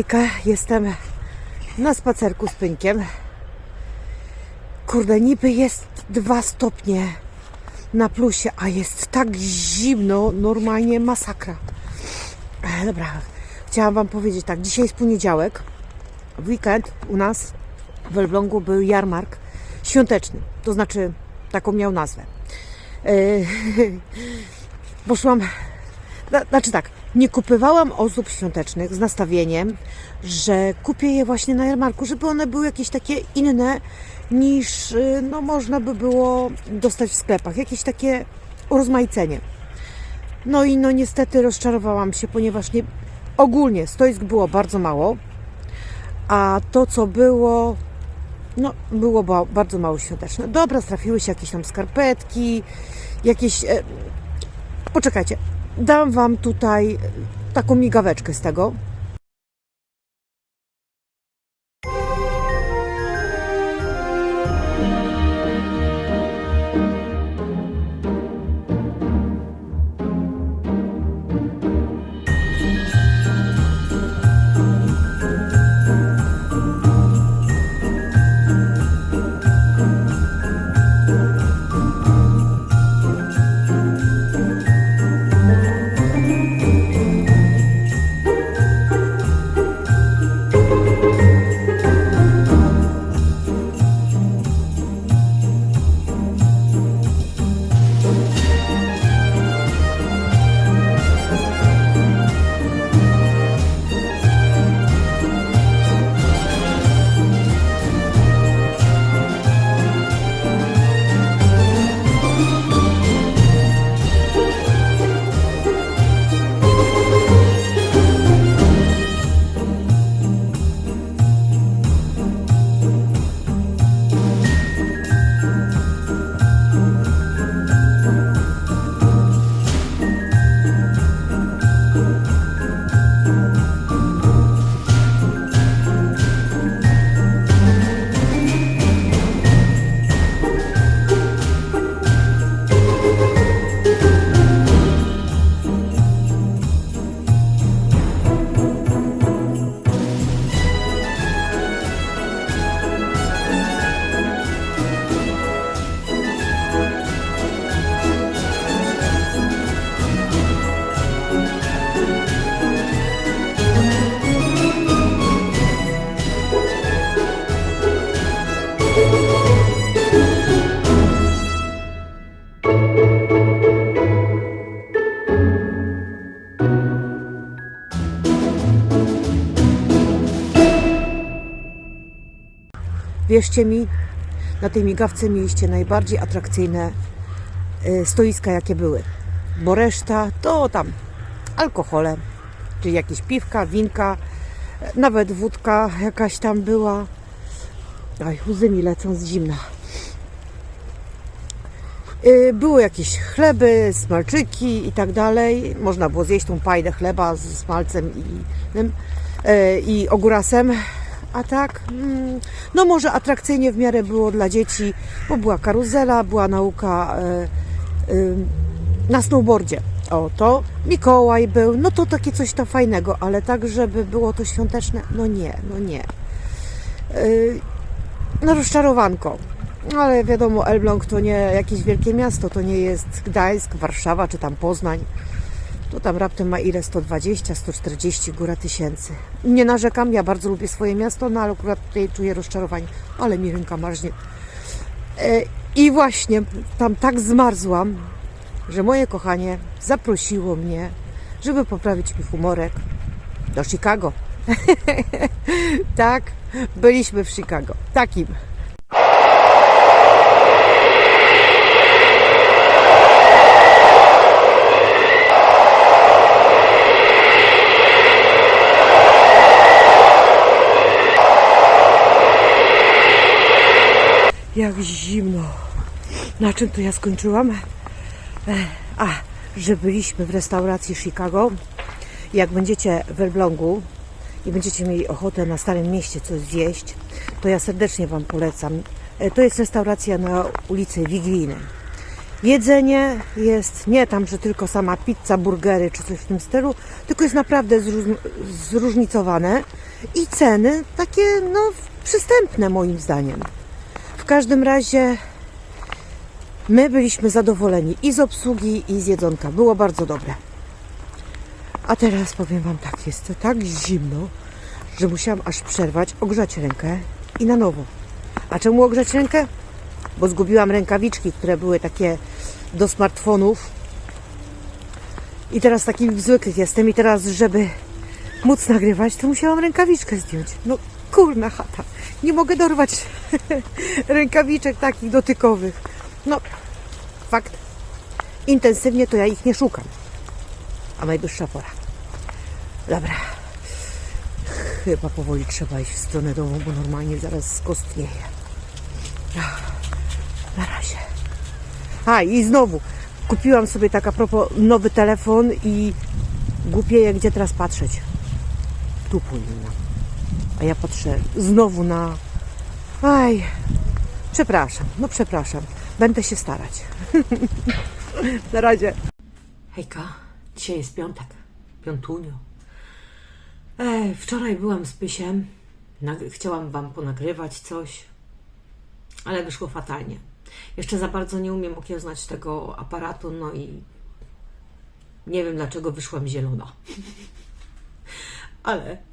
Hejka, jestem na spacerku z Pynkiem. Kurde, niby jest 2 stopnie na plusie, a jest tak zimno, normalnie masakra. E, Dobra, chciałam Wam powiedzieć tak, dzisiaj jest poniedziałek, w weekend u nas w Elblągu był jarmark świąteczny, to znaczy taką miał nazwę. E, Poszłam Zna- Znaczy tak, nie kupywałam ozdób świątecznych z nastawieniem, że kupię je właśnie na jarmarku, żeby one były jakieś takie inne niż y, no, można by było dostać w sklepach. Jakieś takie urozmaicenie. No i no niestety rozczarowałam się, ponieważ nie, ogólnie stoisk było bardzo mało, a to co było, no było ba- bardzo mało świąteczne. Dobra, trafiły się jakieś tam skarpetki, jakieś... E, poczekajcie, dam Wam tutaj taką migaweczkę z tego. Wierzcie mi, na tej migawce mieliście najbardziej atrakcyjne y, stoiska, jakie były. Bo reszta to tam alkohole, czyli jakieś piwka, winka, nawet wódka jakaś tam była. Oj, łzy mi lecą z zimna. Y, Były jakieś chleby, smalczyki i tak dalej. Można było zjeść tą pajdę chleba z smalcem i, y, i ogórasem. A tak, mm, no może atrakcyjnie w miarę było dla dzieci, bo była karuzela, była nauka y, y, na snowboardzie. O, to Mikołaj był, no to takie coś tam fajnego, ale tak, żeby było to świąteczne, no nie, no nie. Y, no rozczarowanko. No, Ale wiadomo, Elbląg to nie jakieś wielkie miasto, to nie jest Gdańsk, Warszawa czy tam Poznań. To tam raptem ma ile? 120, 140 góra tysięcy. Nie narzekam, ja bardzo lubię swoje miasto, no ale akurat tutaj czuję rozczarowanie. Ale mi ręka marznie. E, I właśnie tam tak zmarzłam, że moje kochanie zaprosiło mnie, żeby poprawić mi humorek do Chicago. tak, byliśmy w Chicago. Takim. Jak zimno. Na czym to ja skończyłam? E, A, że byliśmy w restauracji Chicago. Jak będziecie w Elblągu i będziecie mieli ochotę na Starym Mieście coś zjeść, to ja serdecznie Wam polecam. E, To jest restauracja na ulicy Wigilijnej. Jedzenie jest nie tam, że tylko sama pizza, burgery czy coś w tym stylu, tylko jest naprawdę zróż- zróżnicowane i ceny takie no przystępne moim zdaniem. Każdym razie my byliśmy zadowoleni i z obsługi i z jedzonka. Było bardzo dobre. A teraz powiem Wam tak, jest tak zimno, że musiałam aż przerwać, ogrzać rękę i na nowo. A czemu ogrzać rękę? Bo zgubiłam rękawiczki, które były takie do smartfonów. I teraz taki zwykłych jestem i teraz, żeby móc nagrywać, to musiałam rękawiczkę zdjąć. No kurna chata. Nie mogę dorwać rękawiczek takich dotykowych. No, fakt. Intensywnie to ja ich nie szukam. A najwyższa pora. Dobra. Chyba powoli trzeba iść w stronę domu, bo normalnie zaraz skostnieje. Na razie. A i znowu kupiłam sobie tak a propos nowy telefon i głupieję gdzie teraz patrzeć. Tu powinna. A ja patrzę znowu na. Aj. Przepraszam, no przepraszam. Będę się starać. na razie. Hejka, dzisiaj jest piątek. Piątunio. Ej, wczoraj byłam z Pysiem. Chciałam Wam ponagrywać coś, ale wyszło fatalnie. Jeszcze za bardzo nie umiem okiełznać tego aparatu, no i nie wiem dlaczego wyszłam zielona. ale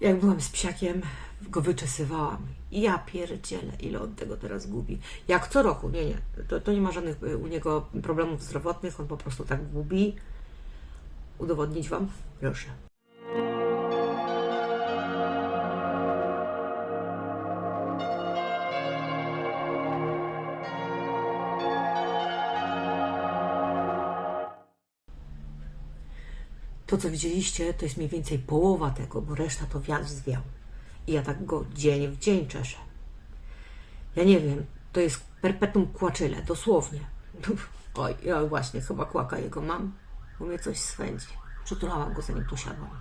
jak byłam z psiakiem, go wyczesywałam. I ja pierdzielę, ile on tego teraz gubi. Jak co roku, nie, nie. To, to nie ma żadnych y, u niego problemów zdrowotnych, on po prostu tak gubi. Udowodnić Wam? Proszę. To, co widzieliście, to jest mniej więcej połowa tego, bo reszta to wiatr zwiał. I ja tak go dzień w dzień czeszę. Ja nie wiem, to jest perpetuum kłaczyle, dosłownie. Oj, ja właśnie, chyba kłaka jego mam, bo mnie coś swędzi. Przytulałam go, zanim tu siadłam.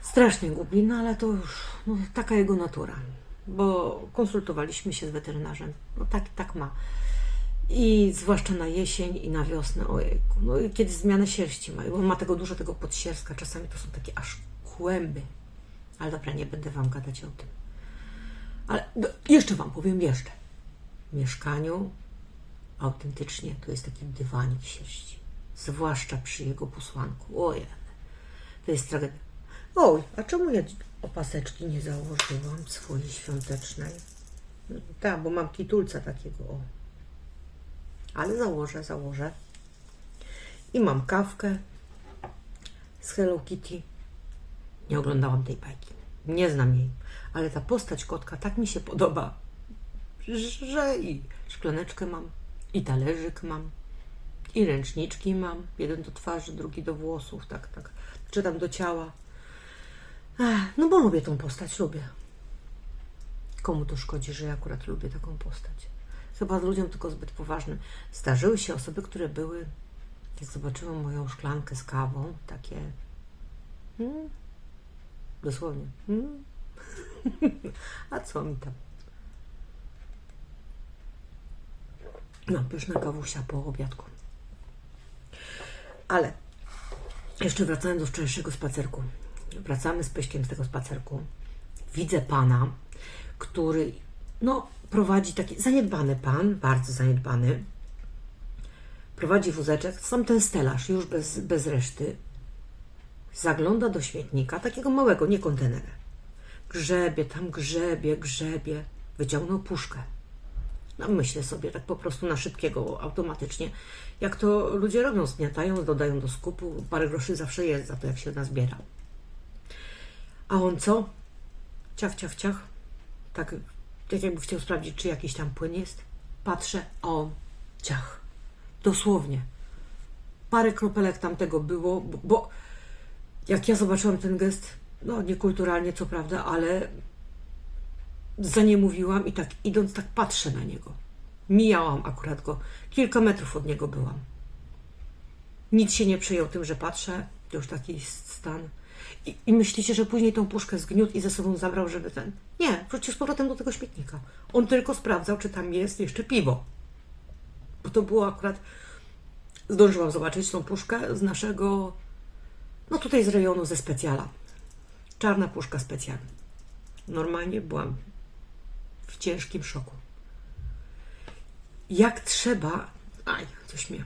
Strasznie gubi, no ale to już no, taka jego natura. Bo konsultowaliśmy się z weterynarzem. No tak, tak ma. I zwłaszcza na jesień i na wiosnę, ojejku. No i kiedy zmianę sierści ma, bo ma tego dużo tego podsierska, czasami to są takie aż kłęby. Ale dobra, nie będę Wam gadać o tym. Ale no, jeszcze Wam powiem jeszcze. W mieszkaniu autentycznie to jest taki dywanik sierści. Zwłaszcza przy jego posłanku. Ojej, to jest tragedia. Oj, a czemu ja opaseczki nie założyłam swojej świątecznej? No, tak, bo mam kitulca takiego, o. Ale założę, założę. I mam kawkę z Hello Kitty. Nie oglądałam tej bajki. Nie znam jej. Ale ta postać kotka tak mi się podoba, że i szklaneczkę mam, i talerzyk mam, i ręczniczki mam. Jeden do twarzy, drugi do włosów, tak, tak. Czytam do ciała. Ech, no bo lubię tą postać, lubię. Komu to szkodzi, że ja akurat lubię taką postać? Chyba ludziom tylko zbyt poważnym. Zdarzyły się osoby, które były, jak zobaczyły moją szklankę z kawą, takie. Hmm, dosłownie. Hmm. A co mi tam? No, pyszna kawusia po obiadku. Ale jeszcze wracając do wczorajszego spacerku. Wracamy z Pyśkiem z tego spacerku. Widzę pana, który no, prowadzi taki zaniedbany pan, bardzo zaniedbany. Prowadzi wózeczek, sam ten stelaż, już bez, bez reszty. Zagląda do śmietnika, takiego małego, nie kontenera. Grzebie, tam grzebie, grzebie. Wyciągnął puszkę. No myślę sobie tak po prostu na szybkiego, automatycznie. Jak to ludzie robią, zgniatają, dodają do skupu. Parę groszy zawsze jest za to, jak się nazbiera. A on co? Ciach, ciach, ciach. Tak, tak jakby chciał sprawdzić, czy jakiś tam płyn jest. Patrzę, on ciach. Dosłownie. Parę kropelek tamtego było, bo, bo jak ja zobaczyłam ten gest, no niekulturalnie co prawda, ale zaniemówiłam i tak idąc tak patrzę na niego. Mijałam akurat go. Kilka metrów od niego byłam. Nic się nie przejął tym, że patrzę. To już taki stan. I, I myślicie, że później tą puszkę zgniótł i ze sobą zabrał, żeby ten... Nie, wrócił z powrotem do tego śmietnika. On tylko sprawdzał, czy tam jest jeszcze piwo. Bo to było akurat, zdążyłam zobaczyć tą puszkę z naszego, no tutaj z rejonu ze specjala. Czarna puszka specjal. Normalnie byłam w ciężkim szoku. Jak trzeba, aj, coś mnie,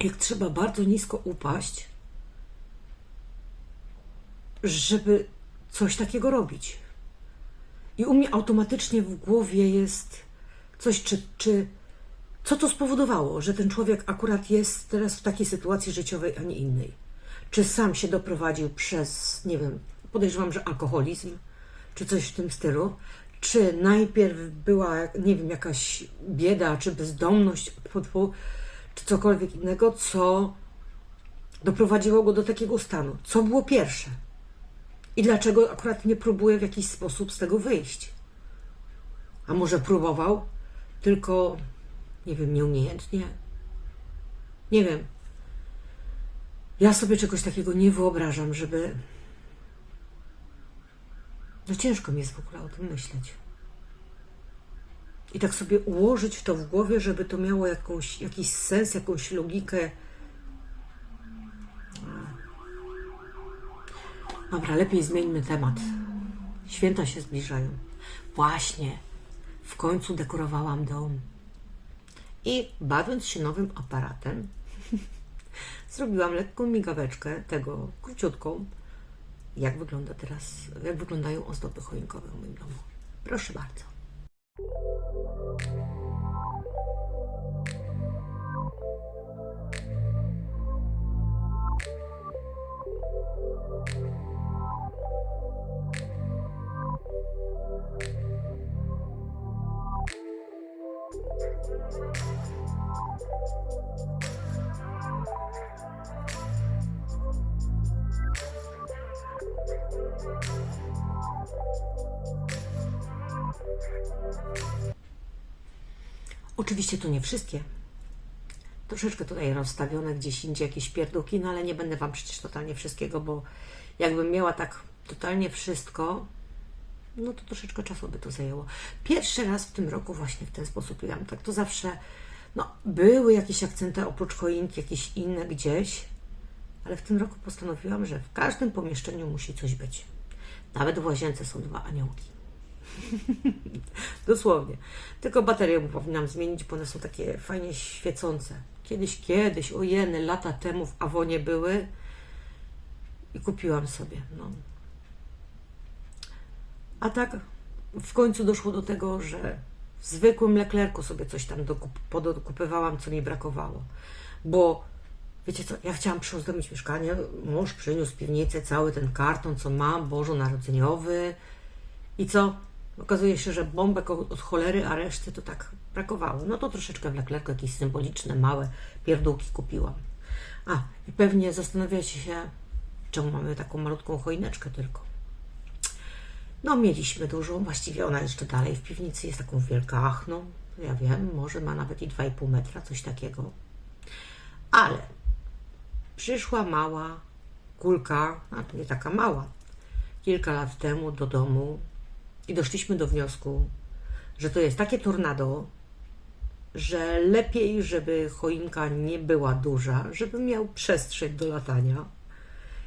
jak trzeba bardzo nisko upaść, żeby coś takiego robić. I u mnie automatycznie w głowie jest coś, czy, czy co to spowodowało, że ten człowiek akurat jest teraz w takiej sytuacji życiowej, a nie innej. Czy sam się doprowadził przez, nie wiem, podejrzewam, że alkoholizm, czy coś w tym stylu, czy najpierw była, nie wiem, jakaś bieda, czy bezdomność, czy cokolwiek innego, co doprowadziło go do takiego stanu. Co było pierwsze? I dlaczego akurat nie próbuje w jakiś sposób z tego wyjść? A może próbował, tylko nie wiem, nieumiejętnie? Nie wiem. Ja sobie czegoś takiego nie wyobrażam, żeby. No ciężko mi jest w ogóle o tym myśleć. I tak sobie ułożyć to w głowie, żeby to miało jakąś, jakiś sens, jakąś logikę. Dobra, lepiej zmieńmy temat. Święta się zbliżają. Właśnie, w końcu dekorowałam dom. I bawiąc się nowym aparatem, zrobiłam lekką migaweczkę, tego króciutką, jak wygląda teraz, jak wyglądają ozdoby choinkowe w moim domu. Proszę bardzo. Oczywiście to nie wszystkie. Troszeczkę tutaj rozstawione gdzieś indziej jakieś pierdółki, no ale nie będę Wam przecież totalnie wszystkiego, bo jakbym miała tak totalnie wszystko, no to troszeczkę czasu by to zajęło. Pierwszy raz w tym roku właśnie w ten sposób jadłam. Tak to zawsze, no były jakieś akcenty oprócz choinki, jakieś inne gdzieś, ale w tym roku postanowiłam, że w każdym pomieszczeniu musi coś być. Nawet w łazience są dwa aniołki. Dosłownie. Tylko baterię powinnam zmienić, bo one są takie fajnie świecące. Kiedyś, kiedyś, ojeny, lata temu w Awonie były i kupiłam sobie. No. A tak w końcu doszło do tego, że w zwykłym leklerku sobie coś tam dokup- podokupywałam, co mi brakowało. Bo wiecie co, ja chciałam przyozdobić mieszkanie, mąż przyniósł z piwnicy cały ten karton, co mam, bożonarodzeniowy i co? Okazuje się, że bombek od cholery, a reszty to tak brakowało. No to troszeczkę w leklerku jakieś symboliczne, małe pierdółki kupiłam. A, i pewnie zastanawiacie się, czemu mamy taką malutką choineczkę tylko. No, mieliśmy dużą, właściwie ona jeszcze dalej w piwnicy jest taką wielkachną. Ja wiem, może ma nawet i 2,5 metra, coś takiego. Ale przyszła mała kulka, a nie taka mała, kilka lat temu do domu i doszliśmy do wniosku, że to jest takie tornado, że lepiej, żeby choinka nie była duża, żeby miał przestrzeń do latania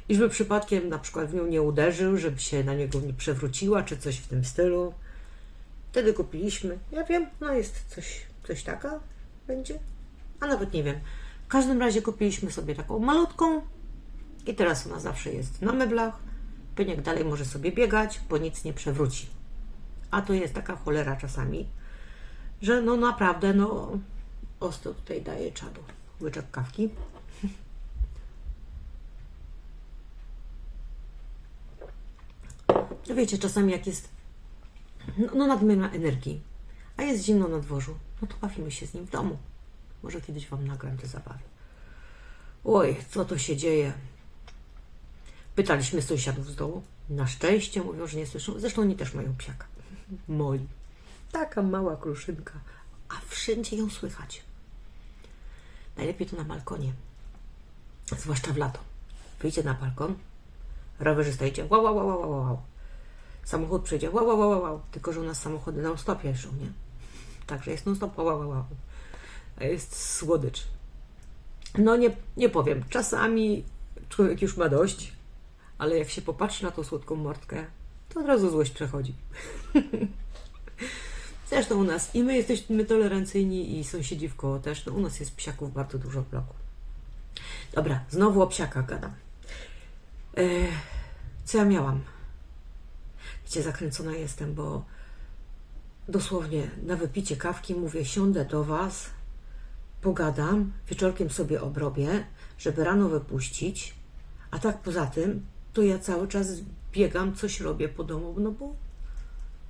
i żeby przypadkiem na przykład w nią nie uderzył, żeby się na niego nie przewróciła, czy coś w tym stylu. Wtedy kupiliśmy. Ja wiem, no jest coś, coś taka będzie, a nawet nie wiem. W każdym razie kupiliśmy sobie taką malutką i teraz ona zawsze jest na meblach. Pyniek dalej może sobie biegać, bo nic nie przewróci. A to jest taka cholera czasami, że no naprawdę, no ostro tutaj daje czadu. Łyczek kawki. Wiecie, czasami jak jest no, no nadmierna energii, a jest zimno na dworzu, no to bawimy się z nim w domu. Może kiedyś Wam nagram te zabawy. Oj, co to się dzieje? Pytaliśmy sąsiadów z dołu. Na szczęście mówią, że nie słyszą. Zresztą oni też mają psiaka. Moi. Taka mała kruszynka, a wszędzie ją słychać. Najlepiej to na balkonie. Zwłaszcza w lato. Wyjdzie na balkon, rowerzysta idzie wow, wow, wow, wow, wow. Samochód przyjdzie wow, wow, wow, wow. Tylko, że u nas samochody non stop jeżdżą, nie? Także jest non stop wow, wow, wow. a jest słodycz. No nie, nie powiem, czasami człowiek już ma dość, ale jak się popatrzy na tą słodką mordkę, to od razu złość przechodzi. Zresztą u nas i my jesteśmy tolerancyjni i sąsiedzi w koło też. No, u nas jest psiaków bardzo dużo w bloku. Dobra, znowu o psiakach gadam. E, co ja miałam? Wiecie, zakręcona jestem, bo dosłownie na wypicie kawki mówię, siądę do Was, pogadam, wieczorkiem sobie obrobię, żeby rano wypuścić, a tak poza tym, to ja cały czas biegam, coś robię po domu, no bo,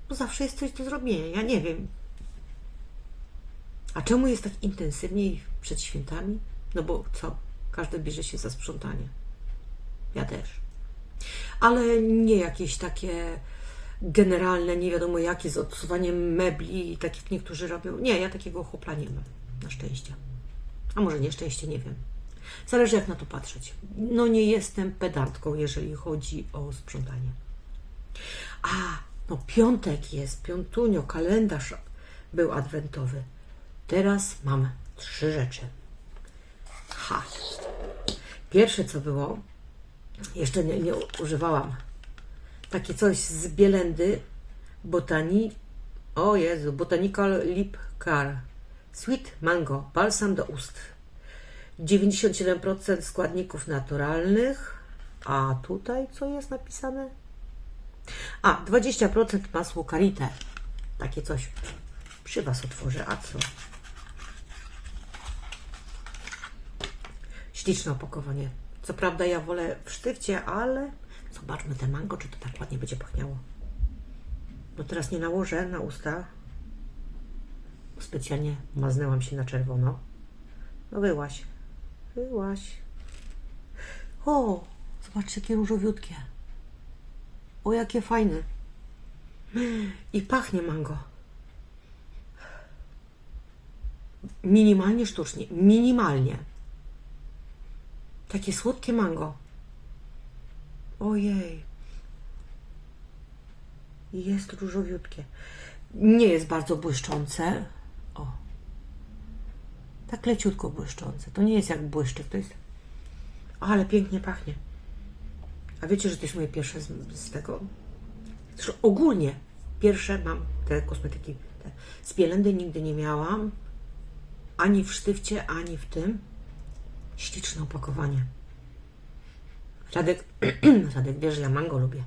bo zawsze jest coś do zrobienia, ja nie wiem. A czemu jest tak intensywniej przed świętami? No bo co? Każdy bierze się za sprzątanie. Ja też. Ale nie jakieś takie generalne, nie wiadomo jakie, z odsuwaniem mebli, tak jak niektórzy robią. Nie, ja takiego chłopla nie mam. Na szczęście. A może nieszczęście, nie wiem. Zależy jak na to patrzeć. No nie jestem pedantką, jeżeli chodzi o sprzątanie. A, no piątek jest, piątunio, kalendarz był adwentowy. Teraz mam trzy rzeczy. Ha. Pierwsze co było, jeszcze nie, nie używałam. Takie coś z Bielendy, botani, o Jezu, Botanical Lip Care. Sweet Mango, balsam do ust. 97% składników naturalnych. A tutaj co jest napisane? A, 20% masło karite. Takie coś przy Was otworzę. A co? Śliczne opakowanie. Co prawda ja wolę w sztywcie, ale zobaczmy te mango, czy to tak ładnie będzie pachniało. Bo teraz nie nałożę na usta. Specjalnie maznęłam się na czerwono. No wyłaś. Wyłaś. O, zobaczcie, jakie różowiutkie. O, jakie fajne. I pachnie mango. Minimalnie sztucznie. Minimalnie. Takie słodkie mango. Ojej. Jest różowiutkie. Nie jest bardzo błyszczące. O. Tak leciutko błyszczące. To nie jest jak błyszczyk, to jest... Ale pięknie pachnie. A wiecie, że to jest moje pierwsze z, z tego? Zresztą ogólnie pierwsze mam te kosmetyki. Te. Z Bielendy nigdy nie miałam. Ani w sztywcie, ani w tym. Śliczne opakowanie. Radek, Radek wie, że ja mango lubię.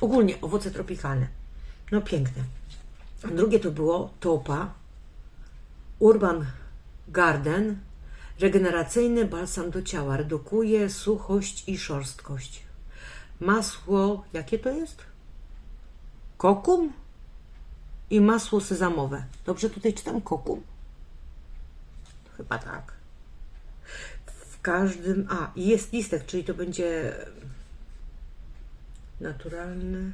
Ogólnie owoce tropikalne. No piękne. Drugie to było Topa Urban Garden Regeneracyjny balsam do ciała. Redukuje suchość i szorstkość. Masło, jakie to jest? Kokum? I masło sezamowe. Dobrze tutaj czytam kokum? Chyba tak. W każdym. A, jest listek, czyli to będzie naturalny.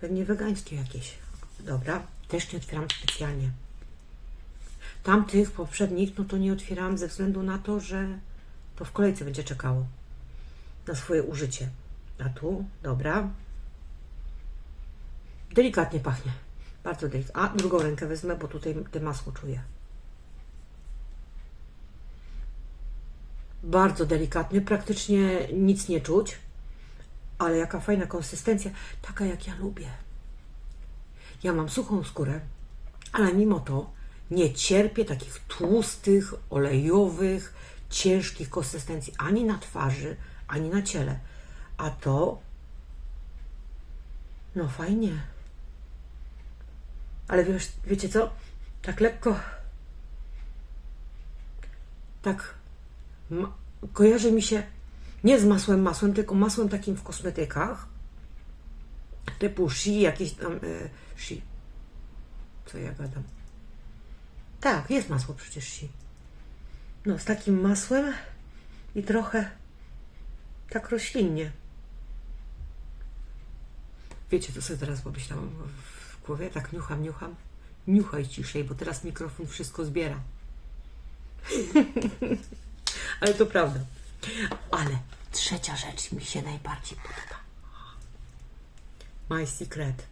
Pewnie wegańskie jakieś. Dobra, też nie otwieram specjalnie. Tamtych poprzednich, no to nie otwierałam ze względu na to, że to w kolejce będzie czekało na swoje użycie. A tu, dobra. Delikatnie pachnie. Bardzo delikatnie. A drugą rękę wezmę, bo tutaj te masło czuję. Bardzo delikatny, praktycznie nic nie czuć. Ale jaka fajna konsystencja, taka jak ja lubię. Ja mam suchą skórę, ale mimo to nie cierpię takich tłustych, olejowych, ciężkich konsystencji ani na twarzy, ani na ciele. A to, no fajnie. Ale wiesz, wiecie co? Tak lekko, tak kojarzy mi się nie z masłem masłem, tylko masłem takim w kosmetykach typu Shi, jakieś tam e, Shi. Co ja gadam? Tak, jest masło przecież Shi. No, z takim masłem i trochę tak roślinnie. Wiecie, co sobie teraz pomyślałam w głowie? Tak niucham, niucham. Niuchaj ciszej, bo teraz mikrofon wszystko zbiera. Ale to prawda. Ale trzecia rzecz mi się najbardziej podoba. My Secret.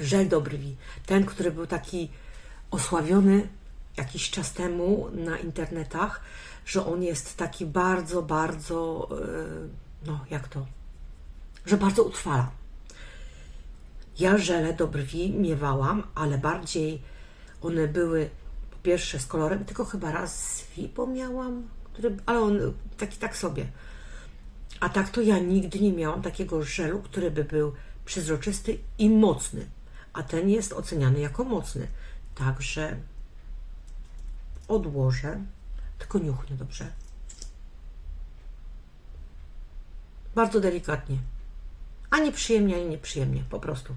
Żel do brwi. Ten, który był taki osławiony jakiś czas temu na internetach, że on jest taki bardzo, bardzo, yy, no jak to, że bardzo utrwala. Ja żele do brwi miewałam, ale bardziej one były po pierwsze z kolorem, tylko chyba raz z Fibo miałam, który, ale on taki tak sobie. A tak to ja nigdy nie miałam takiego żelu, który by był przezroczysty i mocny. A ten jest oceniany jako mocny. Także odłożę, tylko niuchnę dobrze. Bardzo delikatnie. Ani przyjemnie, ani nieprzyjemnie, po prostu.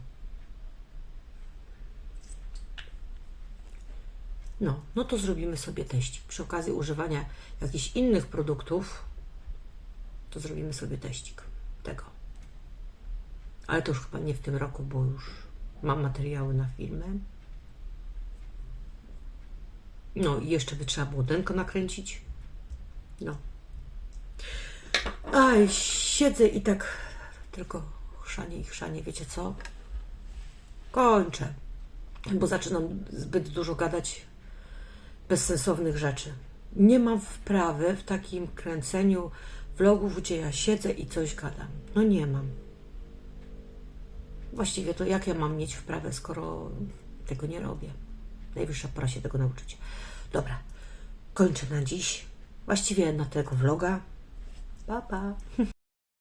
No, no to zrobimy sobie teścik. Przy okazji używania jakichś innych produktów, to zrobimy sobie teścik tego. Ale to już chyba nie w tym roku, bo już mam materiały na filmy. No i jeszcze by trzeba było denko nakręcić. No. Aj, siedzę i tak tylko chrzanie i chrzanie, wiecie co? Kończę, bo zaczynam zbyt dużo gadać bezsensownych rzeczy. Nie mam wprawy w takim kręceniu vlogów, gdzie ja siedzę i coś gadam. No nie mam. Właściwie to jak ja mam mieć wprawę, skoro tego nie robię? Najwyższa pora się tego nauczyć. Dobra, kończę na dziś. Właściwie na tego vloga. Pa, pa.